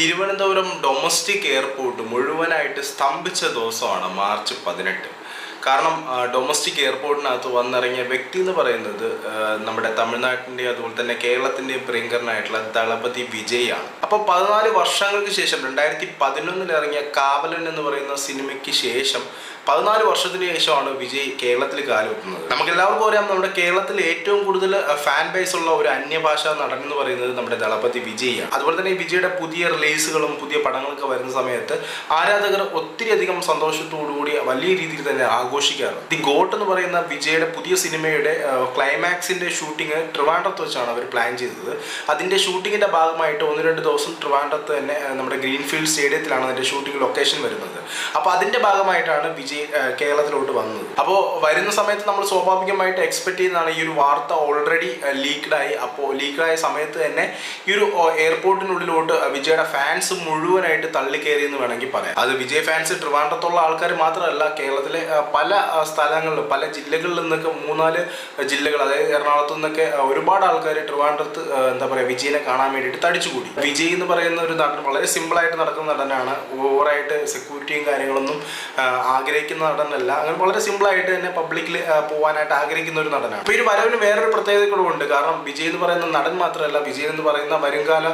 Thiruvananthapuram domestic airport മുഴുവനായിട്ട് സ്തംഭിച്ച ദിവസമാണ് March പതിനെട്ട്. കാരണം ആ, ഡൊമസ്റ്റിക് എയർപോർട്ടിനകത്ത് വന്നിറങ്ങിയ വ്യക്തി എന്ന് പറയുന്നത് നമ്മുടെ തമിഴ്നാട്ടിന്റെ അതുപോലെ തന്നെ കേരളത്തിന്റെയും പ്രിയങ്കരനായിട്ടുള്ള ദളപതി വിജയാണ്. അപ്പോൾ പതിനാല് വർഷങ്ങൾക്ക് ശേഷം രണ്ടായിരത്തി പതിനൊന്നിൽ ഇറങ്ങിയ കാവലൻ എന്ന് പറയുന്ന സിനിമയ്ക്ക് ശേഷം പതിനാല് വർഷത്തിന് ശേഷമാണ് വിജയ് കേരളത്തിൽ കാലുവെക്കുന്നത് നമുക്ക് എല്ലാവർക്കും അറിയാം നമ്മുടെ കേരളത്തിൽ ഏറ്റവും കൂടുതൽ ഫാൻ ബേസ് ഉള്ള ഒരു അന്യഭാഷാ നടൻ എന്ന് പറയുന്നത് നമ്മുടെ ദളപതി വിജയാണ്. അതുപോലെ തന്നെ വിജയുടെ പുതിയ റിലീസുകളും പുതിയ പടങ്ങളൊക്കെ വരുന്ന സമയത്ത് ആരാധകർ ഒത്തിരി അധികം സന്തോഷത്തോടു കൂടി വലിയ രീതിയിൽ തന്നെ ആഘോഷിക്കാറുണ്ട്. ദി ഗോട്ട് എന്ന് പറയുന്ന വിജയുടെ പുതിയ സിനിമയുടെ ക്ലൈമാക്സിന്റെ ഷൂട്ടിംഗ് ട്രിവാൻഡ്രത്ത് വെച്ചാണ് അവർ പ്ലാൻ ചെയ്തത്. അതിന്റെ ഷൂട്ടിങ്ങിന്റെ ഭാഗമായിട്ട് ഒന്ന് രണ്ട് ദിവസം ട്രിവാൻഡ്രത്ത് തന്നെ നമ്മുടെ ഗ്രീൻഫീൽഡ് സ്റ്റേഡിയത്തിലാണ് അതിന്റെ ഷൂട്ടിംഗ് ലൊക്കേഷൻ വരുന്നത്. അപ്പോൾ അതിന്റെ ഭാഗമായിട്ടാണ് വിജയ് കേരളത്തിലോട്ട് വന്നത്. അപ്പോൾ വരുന്ന സമയത്ത് നമ്മൾ സ്വാഭാവികമായിട്ട് എക്സ്പെക്ട് ചെയ്യുന്നതാണ് ഈ ഒരു വാർത്ത ഓൾറെഡി ലീക്ക്ഡായി അപ്പോൾ ലീക്ക്ഡായ സമയത്ത് തന്നെ ഈ ഒരു എയർപോർട്ടിനുള്ളിലോട്ട് വിജയുടെ ഫാൻസ് മുഴുവനായിട്ട് തള്ളിക്കയറി എന്ന് വേണമെങ്കിൽ പറയാം. അത് വിജയ് ഫാൻസ് ട്രിവാൻഡ്രത്തുള്ള ആൾക്കാർ മാത്രമല്ല കേരളത്തിലെ പല സ്ഥലങ്ങളിലും പല ജില്ലകളിൽ നിന്നൊക്കെ മൂന്നാൽ ജില്ലകൾ അതായത് എറണാകുളത്തു നിന്നൊക്കെ ഒരുപാട് ആൾക്കാർ ട്രിവാൻഡ്രത്ത് എന്താ പറയുക വിജയനെ കാണാൻ വേണ്ടിയിട്ട് തടിച്ചുകൂടി. വിജയ് എന്ന് പറയുന്ന ഒരു നടൻ വളരെ സിമ്പിളായിട്ട് നടക്കുന്ന നടനാണ്. ഓവറായിട്ട് സെക്യൂരിറ്റിയും കാര്യങ്ങളൊന്നും ആഗ്രഹിക്കുന്ന നടനല്ല. അങ്ങനെ വളരെ സിമ്പിളായിട്ട് തന്നെ പബ്ലിക്കിൽ പോകാനായിട്ട് ആഗ്രഹിക്കുന്ന ഒരു നടനാണ്. അപ്പോൾ ഈ വരവിന് വേറൊരു പ്രത്യേകത കൂടെ ഉണ്ട് കാരണം വിജയ് എന്ന് പറയുന്ന നടൻ മാത്രമല്ല വിജയ് എന്ന് പറയുന്ന വരുംകാല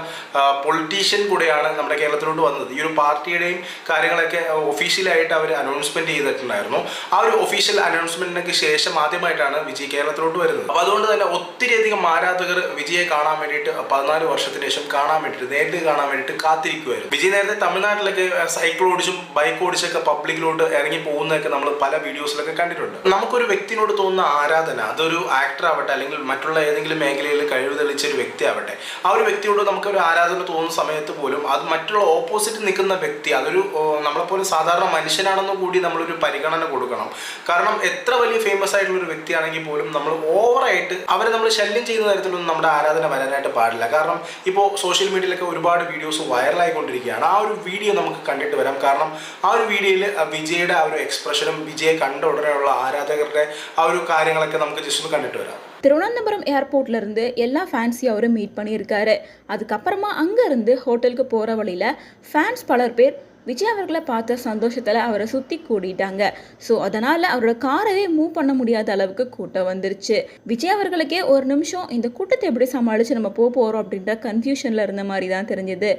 പൊളിറ്റീഷ്യൻ കൂടെയാണ് നമ്മുടെ കേരളത്തിലോട്ട് വന്നത്. ഈ ഒരു പാർട്ടിയുടെയും കാര്യങ്ങളൊക്കെ ഒഫീഷ്യലായിട്ട് അവർ അനൗൺസ്മെന്റ് ചെയ്തിട്ടുണ്ടായിരുന്നു. ഒരു ഒഫീഷ്യൽ അനൗൺസ്മെന്റിനൊക്കെ ശേഷം ആദ്യമായിട്ടാണ് വിജയ് കേരളത്തിലോട്ട് വരുന്നത്. അപ്പോൾ അതുകൊണ്ട് തന്നെ ഒത്തിരി അധികം ആരാധകർ വിജയെ കാണാൻ വേണ്ടിയിട്ട് പതിനാല് വർഷത്തിന് ശേഷം കാണാൻ വേണ്ടിയിട്ട് നേരിട്ട് കാണാൻ വേണ്ടിട്ട് കാത്തിരിക്കുമായിരുന്നു വിജയ് നേരത്തെ തമിഴ്നാട്ടിലൊക്കെ സൈക്കിൾ ഓടിച്ചും ബൈക്ക് ഓടിച്ചൊക്കെ പബ്ലിക്കിലോട്ട് ഇറങ്ങി പോകുന്നതൊക്കെ നമ്മൾ പല വീഡിയോസിലൊക്കെ കണ്ടിട്ടുണ്ട്. നമുക്കൊരു വ്യക്തിനോട് തോന്നുന്ന ആരാധന അതൊരു ആക്ടർ ആവട്ടെ അല്ലെങ്കിൽ മറ്റുള്ള ഏതെങ്കിലും മേഖലയിൽ കഴിവ് തെളിച്ച ഒരു വ്യക്തി ആവട്ടെ ആ ഒരു വ്യക്തിയോട് നമുക്കൊരു ആരാധന തോന്നുന്ന സമയത്ത് പോലും അത് മറ്റുള്ള ഓപ്പോസിറ്റ് നിൽക്കുന്ന വ്യക്തി അതൊരു നമ്മളെപ്പോലെ സാധാരണ മനുഷ്യനാണെന്ന് കൂടി നമ്മളൊരു പരിഗണന കൊടുക്കണം. കാരണം എത്ര വലിയ ഫേമസ് ആയിട്ടുള്ള ഒരു വ്യക്തിയാണെങ്കിൽ പോലും നമ്മൾ ഓവറായിട്ട് അവരെ നമ്മൾ ശല്യം ചെയ്യുന്ന തരത്തിലൊന്നും നമ്മുടെ ആരാധന വരാനായിട്ട് പാടില്ല കാരണം ഇപ്പോൾ സോഷ്യൽ മീഡിയയിലൊക്കെ ഒരുപാട് വീഡിയോസ് വൈറലായിക്കൊണ്ടിരിക്കുകയാണ് ആ ഒരു വീഡിയോ നമുക്ക് കണ്ടിട്ട് വരാം കാരണം ആ ഒരു വീഡിയോയിൽ വിജയുടെ ആ ഒരു എക്സ്പ്രഷനും വിജയെ കണ്ട ഉടനെയുള്ള ആരാധകരുടെ ആ ഒരു കാര്യങ്ങളൊക്കെ നമുക്ക് ജസ്റ്റ് ഒന്ന് കണ്ടിട്ട് വരാം திருவனந்தபுரம் ஏர்போர்ட்ல இருந்து எல்லா ஃபேன்ஸையும் அவரு மீட் பண்ணியிருக்காரு அதுக்கப்புறமா அங்கேருந்து ஹோட்டலுக்கு போகிற வழியில் ஃபேன்ஸ் பலர் பேர் விஜய் அவர்களை பார்த்த சந்தோஷத்தில் அவரை சுற்றி கூடிட்டாங்க ஸோ அதனால் அவரோட காரவே மூவ் பண்ண முடியாத அளவுக்கு கூட்டம் வந்துருச்சு விஜய் அவர்களுக்கே ஒரு நிமிஷம் இந்த கூட்டத்தை எப்படி சமாளித்து நம்ம போக போகிறோம் அப்படின்ற கன்ஃபியூஷனில் இருந்த மாதிரி தான் தெரிஞ்சது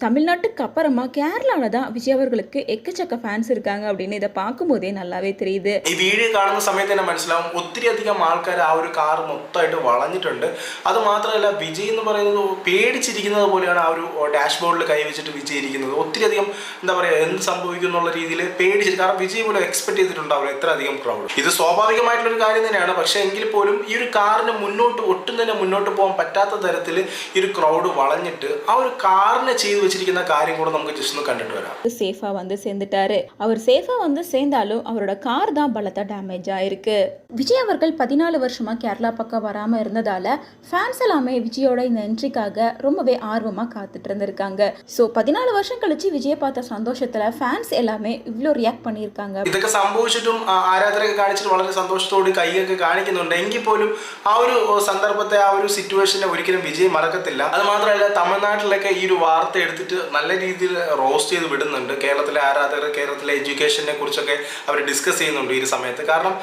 தமிழ்நாட்டுக்கு அப்புறமா கேரளாவில் தான் விஜய் அவர்களுக்கு எக்கச்சக்க ஃபேன்ஸ் இருக்காங்க அப்படின்னு இதை பார்க்கும்போதே நல்லாவே தெரியுது ഈ വീഡിയോ കാണുന്ന സമയത്ത് തന്നെ മനസ്സിലാവും ഒത്തിരി അധികം ആൾക്കാർ ആ ഒരു കാർ മൊത്തമായിട്ട് വളഞ്ഞിട്ടുണ്ട് അത് മാത്രമല്ല വിജയ് എന്ന് പറയുന്നത് പേടിച്ചിരിക്കുന്നത് പോലെയാണ് ആ ഒരു ഡാഷ് ബോർഡിൽ കൈവച്ചിട്ട് വിജയ് ഇരിക്കുന്നത് ഒത്തിരി അധികം എന്താ പറയുക എന്ത് സംഭവിക്കും എന്നുള്ള രീതിയിൽ പേടിച്ചിട്ട് കാരണം വിജയ് പോലും എക്സ്പെക്ട് ചെയ്തിട്ടുണ്ടാവില്ല എത്ര അധികം ക്രൗഡ് ഇത് സ്വാഭാവികമായിട്ടുള്ള ഒരു കാര്യം തന്നെയാണ് പക്ഷേ എങ്കിൽ പോലും ഈ ഒരു കാറിന് മുന്നോട്ട് ഒട്ടും തന്നെ മുന്നോട്ട് പോകാൻ പറ്റാത്ത തരത്തിൽ ഈ ഒരു ക്രൗഡ് വളഞ്ഞിട്ട് ആ ഒരു കാറിനെ ചെയ്തു വെച്ചിരിക്കുന്ന കാര്യം കൂടെ നമുക്ക് ജസ്റ്റ് ഒന്ന് കണ്ടിട്ട് വരാം சேஃபாக வந்து சேர்ந்துட்டாரு அவர் சேஃபாக வந்து சேர்ந்தாலும் அவரோட கார் தான் பலத்த டேமேஜ் ஆயிருக்கு விஜய் அவர்கள் பதினாலு வருஷமா கேரளா பக்கம் வராமல் இருந்ததால ஃபேன்ஸ் எல்லாமே விஜயோட இந்த என்ட்ரிக்காக ரொம்பவே ஆர்வமாக காத்துட்டு இருந்திருக்காங்க ஸோ பதினாலு வருஷம் கழிச்சு விஜயை பார்த்த சந்தோஷத்தில் ஃபேன்ஸ் எல்லாமே இவ்வளோ ரியாக்ட் பண்ணியிருக்காங்க ഇതൊക്കെ സംഭവിച്ചിട്ടും ആ, ആരാധകരൊക്കെ കാണിച്ചിട്ട് വളരെ സന്തോഷത്തോട് കൈയൊക്കെ കാണിക്കുന്നുണ്ട് എങ്കിൽ പോലും ആ ഒരു സന്ദർഭത്തെ ആ ഒരു സിറ്റുവേഷനെ ഒരിക്കലും വിജയ് മറക്കത്തില്ല അത് മാത്രമല്ല തമിഴ്നാട്ടിലൊക്കെ ഈ ഒരു വാർത്ത എടുത്തിട്ട് നല്ല രീതിയിൽ റോസ്റ്റ് ചെയ്ത് വിടുന്നുണ്ട് കേരളത്തിലെ ആരാധകർ കേരളത്തിലെ എഡ്യൂക്കേഷനെ കുറിച്ചൊക്കെ അവർ ഡിസ്കസ് ചെയ്യുന്നുണ്ട് ഈ ഒരു സമയത്ത് കാരണം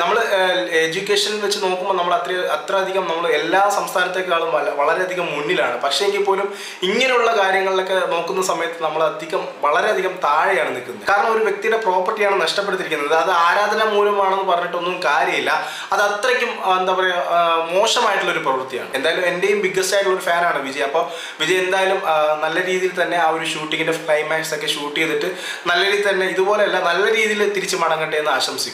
നമ്മൾ എഡ്യൂക്കേഷൻ വെച്ച് നോക്കുമ്പോൾ നമ്മൾ അത്ര അത്ര അധികം നമ്മൾ എല്ലാ സംസ്ഥാനത്തേക്കാളും വല- വളരെയധികം മുന്നിലാണ് പക്ഷേ എങ്കിൽ പോലും ഇങ്ങനെയുള്ള കാര്യങ്ങളിലൊക്കെ നോക്കുന്ന സമയത്ത് നമ്മൾ അധികം വളരെയധികം താഴെയാണ് നിൽക്കുന്നത്. കാരണം ഒരു വ്യക്തിയുടെ പ്രോപ്പർട്ടിയാണ് നഷ്ടപ്പെടുത്തിയിരിക്കുന്നത് അത് ആരാധന മൂലമാണെന്ന് പറഞ്ഞിട്ടൊന്നും കാര്യമില്ല. അത് അത്രയ്ക്കും എന്താ പറയുക മോശമായിട്ടുള്ള ഒരു പ്രവൃത്തിയാണ്. എന്തായാലും എന്റെയും ബിഗ്ഗസ്റ്റ് ആയിട്ടുള്ള ഒരു ഫാനാണ് വിജയ്. അപ്പോൾ വിജയ് എന്തായാലും നല്ല രീതിയിൽ തന്നെ ആ ഒരു ഷൂട്ടിങ്ങിന്റെ ക്ലൈമാക്സ് ഒക്കെ ഷൂട്ട് ചെയ്തിട്ട് നല്ല രീതിയിൽ തന്നെ ഇതുപോലെയല്ല നല്ല രീതിയിൽ തിരിച്ച് മടങ്ങട്ടെ എന്ന് ആശംസിക്കും